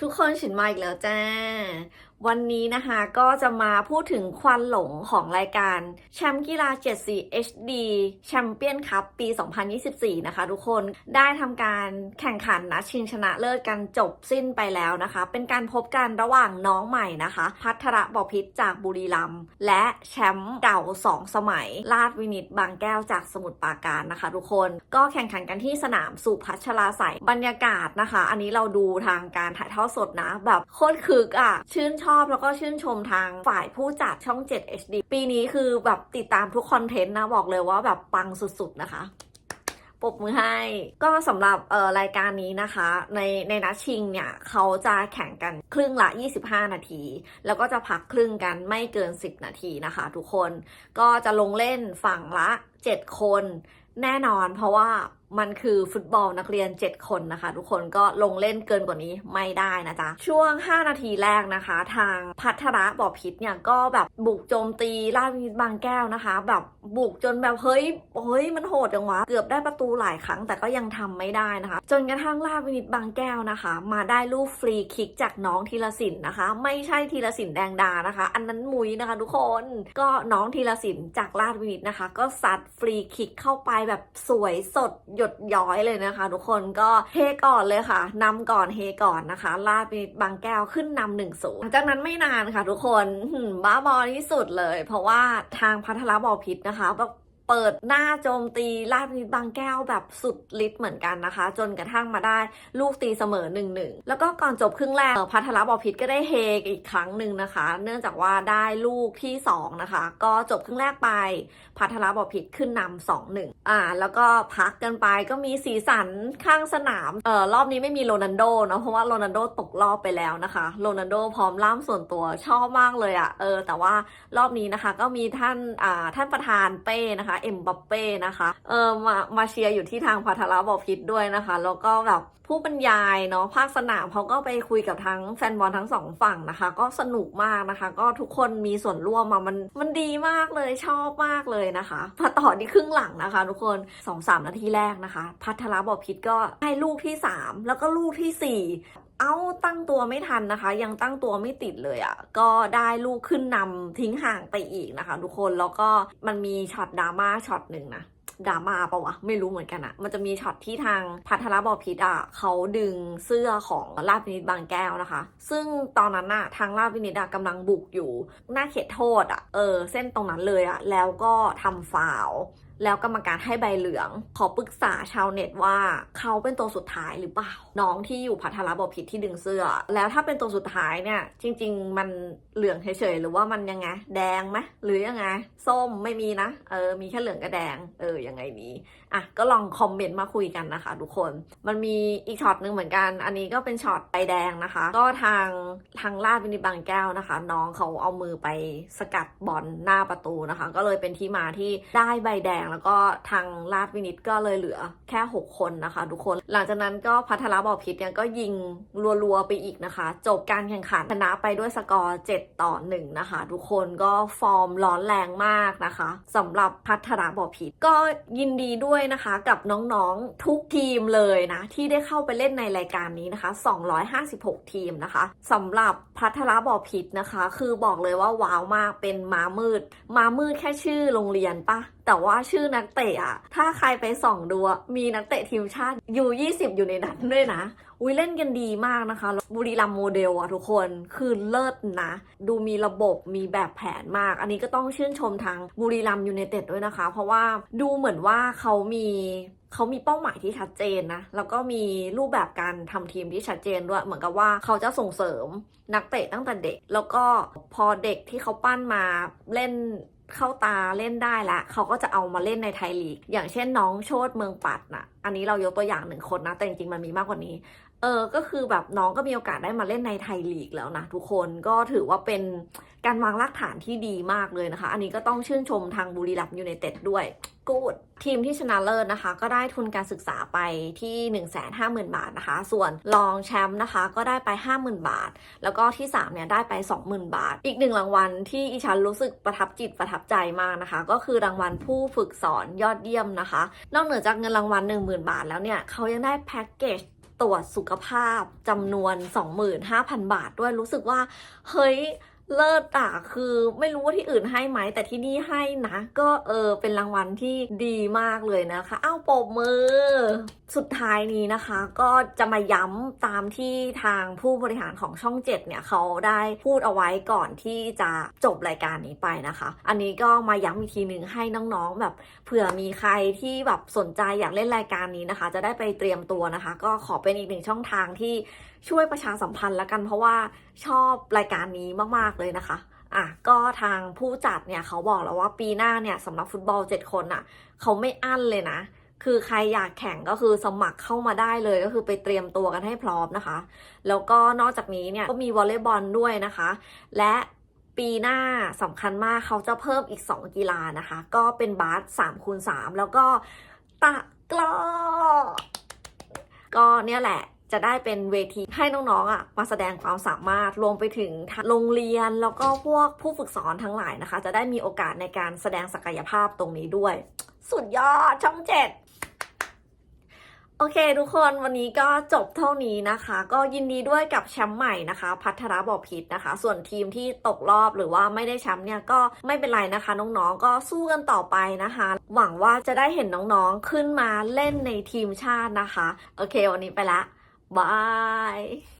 ทุกคนฉินมาอีกแล้วจ้า วันนี้นะคะก็จะมาพูดถึงควันหลงของรายการแชมป์กีฬา74 HD แชมเปี้ยนคัพปี 2024 นะคะทุกคนได้ทำการแข่งขันนะชิงชนะเลิศกันจบสิ้นไปแล้วนะคะ เป็นการพบกันระหว่างน้องใหม่นะคะ พัทระบอพิษจากบุรีรัมย์และแชมป์เก่า 2 สมัย ลาดวินิตบางแก้วจากสมุทรปราการนะคะ ทุกคนก็แข่งขันกันที่สนามสุพัชราใสยบรรยากาศนะคะ อันนี้เราดูทางการถ่ายทอดสดนะ แบบโคตรคึกอะชื่นชอบอบแล้วก็ชื่นชมทางฝ่ายผู้จัดช่อง 7 HD ปีนี้คือแบบติดตามทุกคอนเทนต์นะ บอกเลยว่าแบบปังสุดๆนะคะปบมือให้ ก็สำหรับเอ่อรายการนี้นะคะ ในในนัดชิงเนี่ยเขาจะแข่งกันครึ่งละ 25 นาที แล้วก็จะพักครึ่งกันไม่เกิน 10 นาทีนะคะ ทุกคนก็จะลงเล่นฝั่งละ 7 คนแน่นอนเพราะว่า มันคือฟุตบอลนักเรียน 7 คนนะคะ ทุกคนก็ลงเล่นเกินกว่านี้ไม่ได้นะจ๊ะ ช่วง 5 นาทีแรกนะคะ ทางพัทระบอพิษเนี่ยก็แบบบุกโจมตีราชวินิตบางแก้วนะคะ แบบบุกจนแบบเฮ้ยเฮ้ยมันโหดจังวะเกือบได้ประตูหลายครั้งแต่ก็ยังทำไม่ได้นะคะ จนกระทั่งราชวินิตบางแก้วนะคะ มาได้ลูกฟรีคิกจากน้องธีรศิลป์นะคะ ไม่ใช่ธีรศิลป์แดงดานะคะ อันนั้นมุยนะคะ ทุกคนก็น้องธีรศิลป์จากราชวินิตนะคะ ก็ซัดฟรีคิกเข้าไปแบบสวยสดหยดย้อยเลยนะคะ ทุกคนก็เฮก่อนเลยค่ะนำก่อนเฮก่อนนะคะราดไปบางแก้วขึ้นนำหนึ่งศูนย์จากนั้นไม่นานค่ะ ทุกคนบ้าบอที่สุดเลย เพราะว่าทางพัทรบอพิษนะคะแบบ เปิดหน้าโจมตีราชินิตบางแก้วแบบสุดฤทธิ์เหมือนกันนะคะ จนกระทั่งมาได้ลูกตีเสมอ1นหนึ่งแล้วก็ก่อนจบครึ่งแรกพัทรบอพิษก็ได้เฮอีกครั้งหนึ่งนะคะ เนื่องจากว่าได้ลูกที่สองนะคะ ก็จบครึ่งแรกไป พัทรบอพิษขึ้นนำสองหนึ่งอ่าแล้วก็พักกันไปก็มีสีสันข้างสนามเอ่อรอบนี้ไม่มีโรนัลโดเนาะเพราะว่าโรนัลโดตกรอบไปแล้วนะคะโรนัลโดพร้อมล่ามส่วนตัวชอบมากเลยอะ่ะเออแต่ว่ารอบนี้นะคะก็มีท่านอ่าท่านประธานเป้นะคะเอ็มบัปเป้นะคะ เออมามาเชียร์อยู่ที่ทางพัทรบอพิษด้วยนะคะ แล้วก็แบบผู้บรรยายเนาะภาคสนามเขาก็ไปคุยกับทั้งแฟนบอลทั้งสองฝั่งนะคะ ก็สนุกมากนะคะ ก็ทุกคนมีส่วนร่วมมามันมันดีมากเลยชอบมากเลยนะคะมาต่อที่ครึ่งหลังนะคะ ทุกคนสองสามนาทีแรกนะคะ พัทรบอพิษก็ให้ลูกที่สามแล้วก็ลูกที่สี่ เอาตั้งตัวไม่ทันนะคะ ยังตั้งตัวไม่ติดเลยอะ่ะ ก็ได้ลูกขึ้นนำทิ้งห่างไปอีกนะคะทุกคนแล้วก็มันมีช็อตดราม่าช็อตหนึ่งนะดราม่าปะวะไม่รู้เหมือนกันอะมันจะมีช็อตที่ทางพัทรบอพิษอะเขาดึงเสื้อของลาดวินิตบางแก้วนะคะ ซึ่งตอนนั้นอะทางลาดวินิตกำลังบุกอยู่ หน้าเขตโทษอะเออ เส้นตรงนั้นเลยอะแล้วก็ทำฟาว แล้วกรรมการให้ใบเหลือง ขอปรึกษาชาวเน็ตว่าเขาเป็นตัวสุดท้ายหรือเปล่า น้องที่อยู่พัทรบอผิดที่ดึงเสื้อ แล้วถ้าเป็นตัวสุดท้ายเนี่ย จริง ๆ มันเหลืองเฉยๆหรือว่ามันยังไง แดงไหมหรือยังไง ส้มไม่มีนะ เออ มีแค่เหลืองกับแดง เออ ยังไงมี อะก็ลองคอมเมนต์มาคุยกันนะคะทุกคน มันมีอีกช็อตหนึ่งเหมือนกัน อันนี้ก็เป็นช็อตใบแดงนะคะ ก็ทางทางลาดวินิบางแก้วนะคะ น้องเขาเอามือไปสกัดบอลหน้าประตูนะคะ ก็เลยเป็นที่มาที่ได้ใบแดง แล้วก็ทางลาดวินิตก็เลยเหลือแค่ 6 คนนะคะ ทุกคน หลังจากนั้นก็พัทรบอพิษเนี่ยก็ยิงรัวๆไปอีกนะคะ จบการแข่งขันชนะไปด้วยสกอร์ 7 ต่อ 1 นะคะ ทุกคนก็ฟอร์มร้อนแรงมากนะคะสำหรับพัทรบอพิษก็ยินดีด้วยนะคะกับน้องๆทุกทีมเลยนะที่ได้เข้าไปเล่นในรายการนี้นะคะ 256 ทีมนะคะสำหรับพัทรบอพิษนะคะ คือบอกเลยว่าว้าวมากเป็นม้ามืด ม้ามืดแค่ชื่อโรงเรียนปะ แต่ว่าชื่อนักเตะอะถ้าใครไปส่องดูมีนักเตะทีมชาติอยู่20 อยู่ในนั้นด้วยนะอุ้ยเล่นกันดีมากนะคะ บุรีรัมโมเดลอะทุกคนคือเลิศนะ ดูมีระบบมีแบบแผนมาก อันนี้ก็ต้องชื่นชมทางบุรีรัมย์ยูไนเต็ดด้วยนะคะ เพราะว่าดูเหมือนว่าเขามีเขามีเป้าหมายที่ชัดเจนนะ แล้วก็มีรูปแบบการทำทีมที่ชัดเจนด้วย เหมือนกับว่าเขาจะส่งเสริมนักเตะตั้งแต่เด็ก แล้วก็พอเด็กที่เขาปั้นมาเล่น เข้าตาเล่นได้ละเขาก็จะเอามาเล่นในไทยลีก อย่างเช่นน้องโชดเมืองปัดน่ะ อันนี้เรายกตัวอย่างหนึ่งคนนะ แต่จริงๆมันมีมากกว่านี้ เออ ก็คือแบบน้องก็มีโอกาสได้มาเล่นในไทยลีกแล้วนะทุกคน ก็ถือว่าเป็นการวางรากฐานที่ดีมากเลยนะคะ อันนี้ก็ต้องชื่นชมทางบุรีรัมย์ยูไนเต็ดด้วย กูดทีมที่ชนะเลิศนะคะ ก็ได้ทุนการศึกษาไปที่ 150,000 บาทนะคะ ส่วนรองแชมป์นะคะ ก็ได้ไป 50,000 บาท แล้วก็ที่ 3 เนี่ย ได้ไป 20,000 บาท อีกหนึ่งรางวัลที่อีฉันรู้สึกประทับจิตประทับใจมากนะคะ ก็คือรางวัลผู้ฝึกสอนยอดเยี่ยมนะคะ นอกเหนือจากเงินรางวัล 10,000 บาทแล้วเนี่ย เขายังได้แพ็กเกจตรวจสุขภาพจำนวน 25,000 บาทด้วยรู้สึกว่า เฮ้ย เลิศอะคือไม่รู้ว่าที่อื่นให้ไหมแต่ที่นี่ให้นะ ก็เออเป็นรางวัลที่ดีมากเลยนะคะอ้าวปบมือ สุดท้ายนี้นะคะ ก็จะมาย้ำตามที่ทางผู้บริหารของช่อง7เนี่ยเขาได้พูดเอาไว้ก่อนที่จะจบรายการนี้ไปนะคะ อันนี้ก็มาย้ำอีกทีหนึ่งให้น้องๆแบบเผื่อมีใครที่แบบสนใจอยากเล่นรายการนี้นะคะ จะได้ไปเตรียมตัวนะคะ ก็ขอเป็นอีกหนึ่งช่องทางที่ช่วยประชาสัมพันธ์ละกันเพราะว่าชอบรายการนี้มาก ๆ เลยนะคะอะก็ทางผู้จัดเนี่ยเขาบอกแล้วว่าปีหน้าเนี่ยสำหรับฟุตบอล7คนอะเขาไม่อั้นเลยนะ คือใครอยากแข่งก็คือสมัครเข้ามาได้เลยก็คือไปเตรียมตัวกันให้พร้อมนะคะ แล้วก็นอกจากนี้เนี่ยก็มีวอลเลย์บอลด้วยนะคะ และปีหน้าสำคัญมากเขาจะเพิ่มอีก 2 กีฬานะคะ ก็เป็นบาส3คูณ3แล้วก็ตะกร้อก็เนี่ยแหละ จะได้เป็นเวทีให้น้องๆอะมาแสดงความสามารถรวมไปถึงโรงเรียนแล้วก็พวกผู้ฝึกสอนทั้งหลายนะคะ จะได้มีโอกาสในการแสดงศักยภาพตรงนี้ด้วย สุดยอดช่องเจ็ดโอเคทุกคนวันนี้ก็จบเท่านี้นะคะ ก็ยินดีด้วยกับแชมป์ใหม่นะคะ พัทรบอพิษนะคะ ส่วนทีมที่ตกรอบหรือว่าไม่ได้แชมป์เนี่ยก็ไม่เป็นไรนะคะ น้องๆ ก็สู้กันต่อไปนะคะ หวังว่าจะได้เห็นน้องๆขึ้นมาเล่นในทีมชาตินะคะ โอเค วันนี้ไปละ บาย